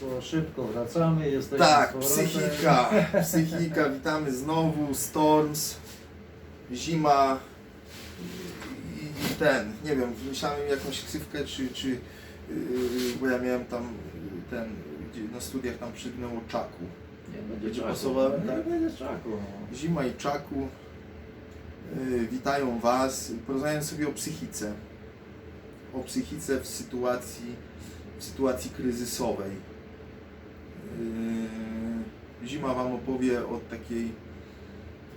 Państwo szybko wracamy, jesteśmy Tak, z powrotem. psychika, psychika, witamy znowu, Storms, zima i, i ten, nie wiem, wymyślałem jakąś ksywkę, czy, czy yy, bo ja miałem tam ten, gdzie na studiach tam przygnęło czaku. Nie będzie Będzie czaku. pasowało, Nie tak? będzie czaku. no. Zima i czaku, yy, witają Was, porozmawiam sobie o psychice, o psychice w sytuacji, w sytuacji kryzysowej. Yy, Zima Wam opowie od takiej,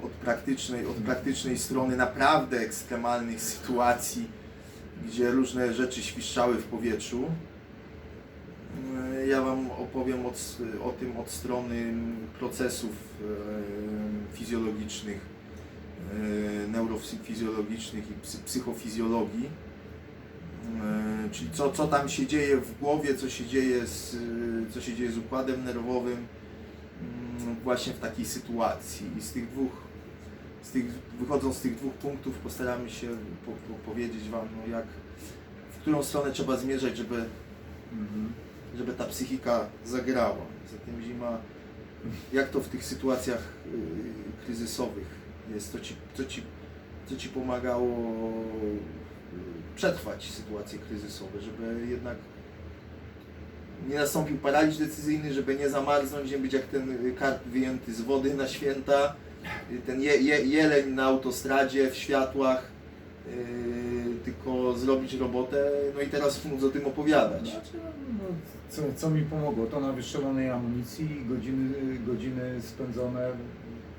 od praktycznej, od praktycznej strony naprawdę ekstremalnych sytuacji, gdzie różne rzeczy świszczały w powietrzu. Yy, Ja Wam opowiem od, o tym od strony procesów yy, fizjologicznych, neurofizjologicznych i psy- psychofizjologii. Czyli co, co tam się dzieje w głowie, co się dzieje z, yy, co się dzieje z układem nerwowym mm, właśnie w takiej sytuacji. I z tych dwóch, z tych, wychodząc z tych dwóch punktów postaramy się po, po, powiedzieć Wam, no jak, w którą stronę trzeba zmierzać, żeby, Mhm. żeby ta psychika zagrała. Zatem zima, jak to w tych sytuacjach yy, kryzysowych jest, co ci, co ci, co ci pomagało przetrwać sytuacje kryzysowe, żeby jednak nie nastąpił paraliż decyzyjny, żeby nie zamarznąć, nie być jak ten karp wyjęty z wody na święta, ten je, je, jeleń na autostradzie, w światłach, yy, tylko zrobić robotę, no i teraz móc o tym opowiadać. Znaczy, no, co, co mi pomogło? To na wystrzelonej amunicji, godziny, godziny spędzone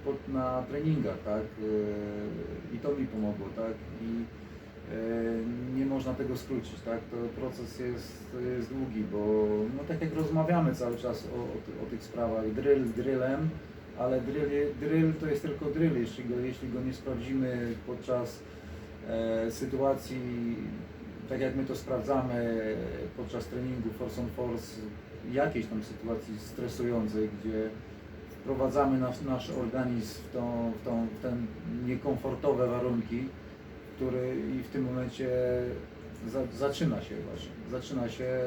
pod, na treningach, tak? Yy, I to mi pomogło, tak? I nie można tego skrócić, tak? To proces jest, jest długi, bo no tak jak rozmawiamy cały czas o, o, o tych sprawach, drill drillem, ale drill, drill to jest tylko drill, jeśli go, jeśli go nie sprawdzimy podczas e, sytuacji, tak jak my to sprawdzamy podczas treningu Force on Force, jakiejś tam sytuacji stresującej, gdzie wprowadzamy nasz, nasz organizm w, tą, w, tą, w te niekomfortowe warunki, który i w tym momencie za, zaczyna się właśnie, zaczyna się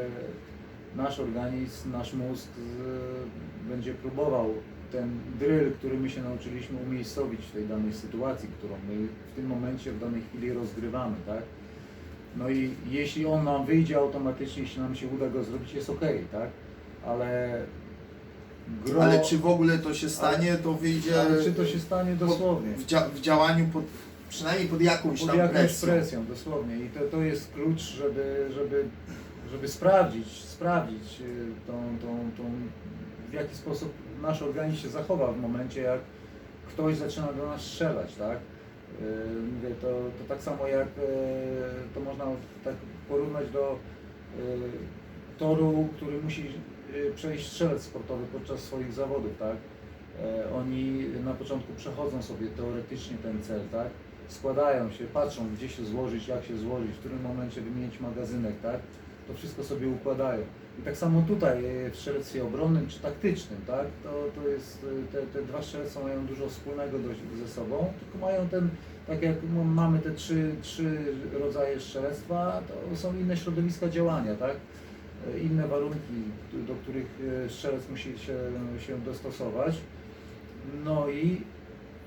nasz organizm, nasz mózg z, będzie próbował ten drill, który my się nauczyliśmy umiejscowić w tej danej sytuacji, którą my w tym momencie, w danej chwili rozgrywamy, tak? No i jeśli on nam wyjdzie automatycznie, jeśli nam się uda go zrobić, jest ok, tak? Ale gro... Ale czy w ogóle to się stanie, to wyjdzie ale czy to się stanie dosłownie? w, dzia- w działaniu pod, przynajmniej pod jakąś Pod tam jakąś presją. presją, dosłownie. I to, to jest klucz, żeby, żeby, żeby sprawdzić, sprawdzić y, tą, tą, tą, w jaki sposób nasz organizm się zachowa w momencie, jak ktoś zaczyna do nas strzelać, tak? Y, Mówię, to, to tak samo jak y, to można tak porównać do toru, który musi przejść strzelec sportowy podczas swoich zawodów, tak? Oni na początku przechodzą sobie teoretycznie ten cel, tak? Składają się, patrzą gdzie się złożyć, jak się złożyć, w którym momencie wymienić magazynek, tak? To wszystko sobie układają. I tak samo tutaj e, w strzelectwie obronnym czy taktycznym, tak? To, to jest, e, te, te dwa strzelectwa mają dużo wspólnego ze sobą, tylko mają ten, tak jak mamy te trzy, trzy rodzaje strzelectwa, to są inne środowiska działania, tak? E, Inne warunki, do których strzelec musi się, się dostosować. No i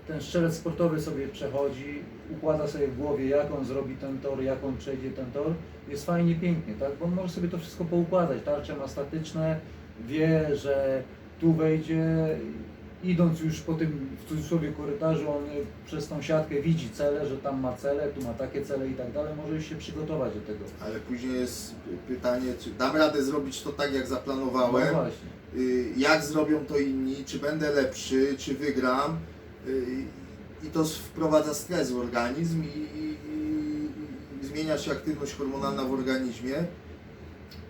ten strzelec sportowy sobie przechodzi, układa sobie w głowie, jak on zrobi ten tor, jak on przejdzie ten tor. Jest fajnie, pięknie, tak? Bo on może sobie to wszystko poukładać. Tarcze ma statyczne, wie, że tu wejdzie, idąc już po tym w cudzysłowie korytarzu, on przez tą siatkę widzi cele, że tam ma cele, tu ma takie cele i tak dalej, może już się przygotować do tego. Ale później jest pytanie, czy dam radę zrobić to tak, jak zaplanowałem, No właśnie. y, jak zrobią to inni, czy będę lepszy, czy wygram. Y, I to wprowadza stres w organizm i, i, i, zmienia się aktywność hormonalna w organizmie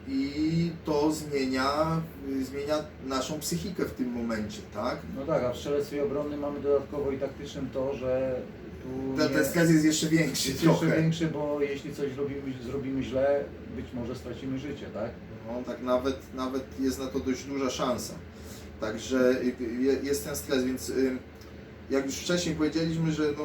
i to zmienia, y, zmienia naszą psychikę w tym momencie, tak? No tak, a w strzelectwie obronnym mamy dodatkowo i taktycznym to, że tu Ten, ten stres jest jeszcze większy jest jeszcze trochę. większy, bo jeśli coś zrobimy, zrobimy źle, być może stracimy życie, tak? No, tak nawet, nawet jest na to dość duża szansa. Także jest ten stres, więc jak już wcześniej powiedzieliśmy, że no,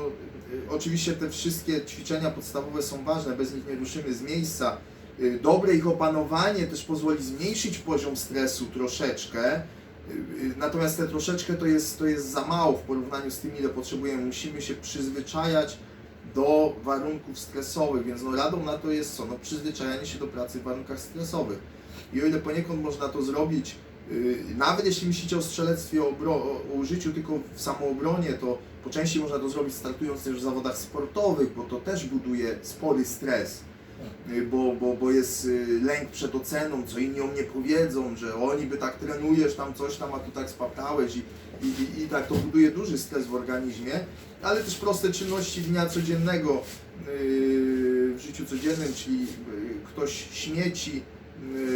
y, oczywiście te wszystkie ćwiczenia podstawowe są ważne, bez nich nie ruszymy z miejsca, y, dobre ich opanowanie też pozwoli zmniejszyć poziom stresu troszeczkę. Y, Natomiast te troszeczkę to jest, to jest za mało w porównaniu z tym, ile potrzebujemy. Musimy się przyzwyczajać do warunków stresowych, więc no radą na to jest co? No przyzwyczajanie się do pracy w warunkach stresowych. I o ile poniekąd można to zrobić, nawet jeśli myślicie o strzelectwie, o, obro- o użyciu tylko w samoobronie, to po części można to zrobić startując też w zawodach sportowych, bo to też buduje spory stres. Yy, Bo, bo, bo jest yy, lęk przed oceną, co inni o mnie powiedzą, że o niby tak trenujesz tam coś tam, a tu tak spaprałeś i, i, i, tak to buduje duży stres w organizmie, ale też proste czynności dnia codziennego w życiu codziennym, czyli ktoś śmieci,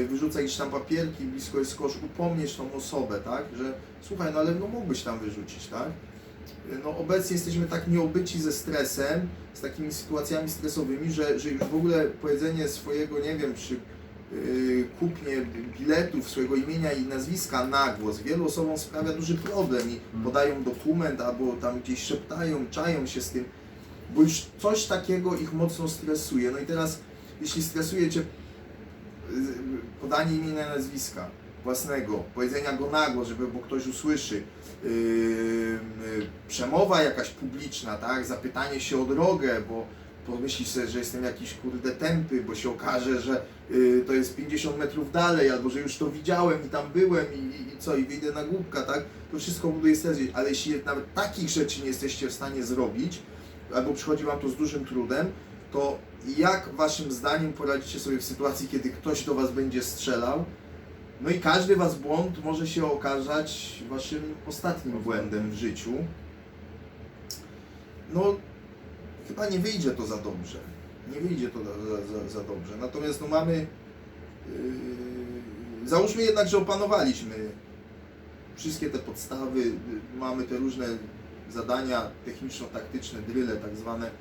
wyrzuca jakieś tam papierki, blisko jest kosz, upomnieć tą osobę, tak, że słuchaj, no ale no mógłbyś tam wyrzucić, tak. Yy, No obecnie jesteśmy tak nieobyci ze stresem, z takimi sytuacjami stresowymi, że, że już w ogóle powiedzenie swojego, nie wiem, przy yy, kupnie biletów, swojego imienia i nazwiska na głos wielu osobom sprawia duży problem i Mhm. podają dokument albo tam gdzieś szeptają, czają się z tym, bo już coś takiego ich mocno stresuje. No i teraz, jeśli stresuje Cię podanie imienia nazwiska własnego, powiedzenia go na głos, żeby bo ktoś usłyszy, yy, yy, przemowa jakaś publiczna, tak, zapytanie się o drogę, bo pomyślisz sobie, że jestem jakiś kurde tępy, bo się okaże, że y, to jest 50 metrów dalej, albo że już to widziałem i tam byłem i, i, i co, i wyjdę na głupka, tak? To wszystko buduje stres, ale jeśli nawet takich rzeczy nie jesteście w stanie zrobić, albo przychodzi Wam to z dużym trudem, to jak Waszym zdaniem poradzicie sobie w sytuacji, kiedy ktoś do Was będzie strzelał, no i każdy Was błąd może się okazać Waszym ostatnim błędem w życiu. No, chyba nie wyjdzie to za dobrze. Nie wyjdzie to za, za, za dobrze. Natomiast no mamy. Yy, załóżmy jednak, że opanowaliśmy wszystkie te podstawy, mamy te różne zadania techniczno-taktyczne, drille tak zwane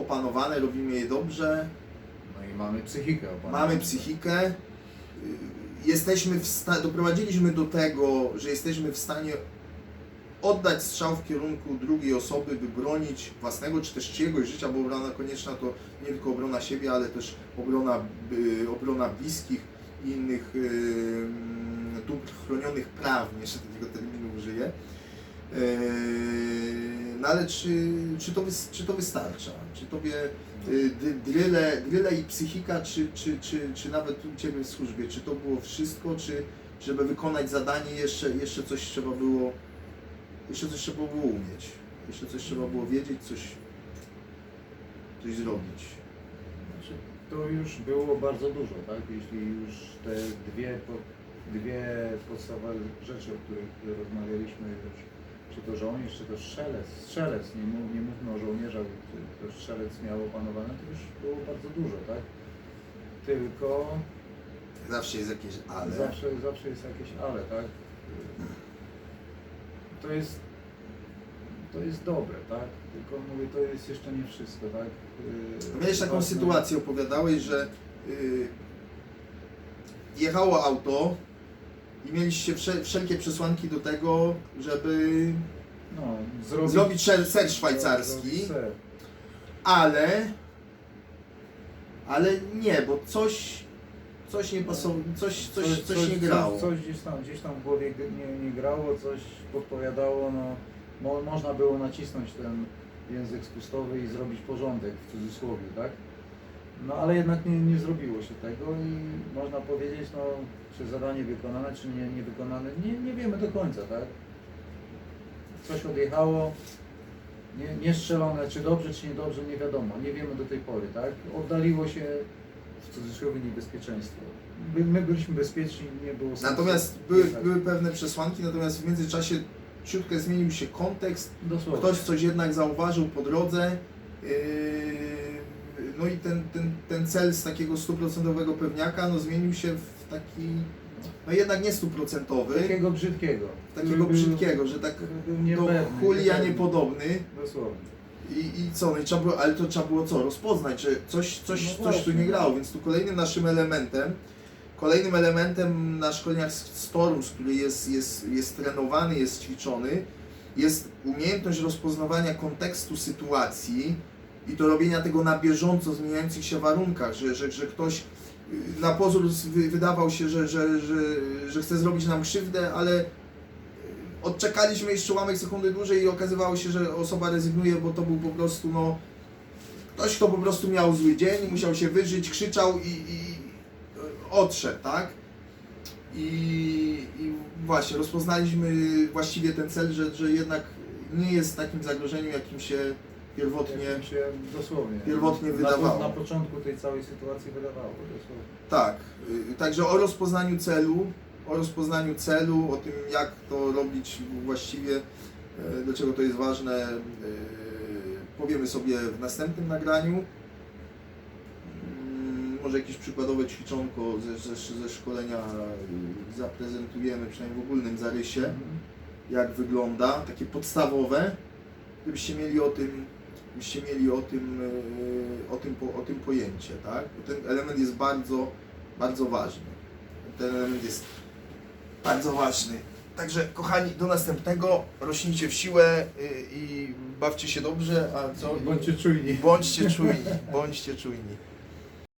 opanowane, robimy je dobrze, No i mamy psychikę. opanowaną. mamy psychikę, yy, jesteśmy doprowadziliśmy do tego, że jesteśmy w stanie oddać strzał w kierunku drugiej osoby, by bronić własnego czy też czyjegoś życia, bo obrona konieczna to nie tylko obrona siebie, ale też obrona, y, obrona bliskich i innych y, dóbr chronionych prawnie, jeszcze takiego terminu użyję. Y, No ale czy, czy, to, czy to wystarcza? Czy tobie y, dryle, dryle i psychika, czy, czy, czy, czy nawet u Ciebie w służbie, czy to było wszystko, czy żeby wykonać zadanie jeszcze, jeszcze coś trzeba było jeszcze coś trzeba było umieć. Jeszcze coś trzeba było wiedzieć, coś, coś zrobić. Znaczy, to już było bardzo dużo, tak? Jeśli już te dwie, dwie podstawowe rzeczy, o których rozmawialiśmy już, czy to żołnierz, czy to strzelec, strzelec, nie, mów, nie mówmy o żołnierzach, to strzelec miał opanowane, to już było bardzo dużo, tak? Tylko Zawsze jest jakieś ale. zawsze, zawsze jest jakieś ale, tak? To jest, to jest dobre, tak? Tylko mówię, to jest jeszcze nie wszystko, tak? Yy, Miałeś taką sytuację, opowiadałeś, że y, jechało auto i mieliście wszel- wszelkie przesłanki do tego, żeby No, zrobić, Zrobić ser- ser szwajcarski. zrobić ser. ale ale nie, bo coś coś nie pasowało, coś, coś, coś, nie grało. Coś, coś gdzieś, tam, gdzieś tam w głowie nie, nie grało, coś podpowiadało, no, mo, można było nacisnąć ten język spustowy i zrobić porządek w cudzysłowie, tak? No ale jednak nie, nie zrobiło się tego i można powiedzieć, no, czy zadanie wykonane, czy nie, nie wykonane, nie, nie wiemy do końca, tak? Coś odjechało, nie, nie strzelone, czy dobrze, czy niedobrze, nie wiadomo, nie wiemy do tej pory, tak? Oddaliło się w cudzysłowie niebezpieczeństwo. My, my byliśmy bezpieczni, nie było sensu Natomiast były, jechać. były pewne przesłanki, natomiast w międzyczasie ciutkę zmienił się kontekst, Dosłownie. ktoś coś jednak zauważył po drodze. Yy, no i ten, ten, ten cel z takiego stuprocentowego pewniaka no, zmienił się w taki, no jednak nie stuprocentowy, Takiego brzydkiego. takiego brzydkiego, że tak do niepewny. niepodobny. Dosłownie. I, I co, no i trzeba było, ale to trzeba było co? Rozpoznać, że coś, coś, No coś tu nie grało, więc tu kolejnym naszym elementem, kolejnym elementem na szkoleniach Storms, który jest, jest, jest trenowany, jest ćwiczony, jest umiejętność rozpoznawania kontekstu sytuacji i to robienia tego na bieżąco zmieniających się warunkach, że, że, że ktoś y, na pozór wy- wydawał się, że, że, że, że chce zrobić nam krzywdę, ale y, odczekaliśmy jeszcze ułamek sekundy dłużej i okazywało się, że osoba rezygnuje, bo to był po prostu no, ktoś, kto po prostu miał zły dzień, musiał się wyżyć, krzyczał i, i odszedł, tak? I, I właśnie rozpoznaliśmy właściwie ten cel, że, że jednak nie jest takim zagrożeniem, jakim się pierwotnie dosłownie, pierwotnie na, wydawało. Na początku tej całej sytuacji wydawało dosłownie. Tak, y, także o rozpoznaniu celu, o rozpoznaniu celu, o tym jak to robić właściwie, y, do czego to jest ważne, y, powiemy sobie w następnym nagraniu. Mm, Może jakieś przykładowe ćwiczonko ze, ze, ze szkolenia zaprezentujemy, przynajmniej w ogólnym zarysie, jak wygląda, takie podstawowe, żebyście mieli o tym, żebyście mieli o tym, yy, o tym, o tym pojęcie, tak? Bo ten element jest bardzo, bardzo ważny. Ten element jest bardzo ważny. Także kochani, do następnego, rośnijcie w siłę yy, i bawcie się dobrze, a co? Bądźcie czujni. Bądźcie czujni, bądźcie czujni.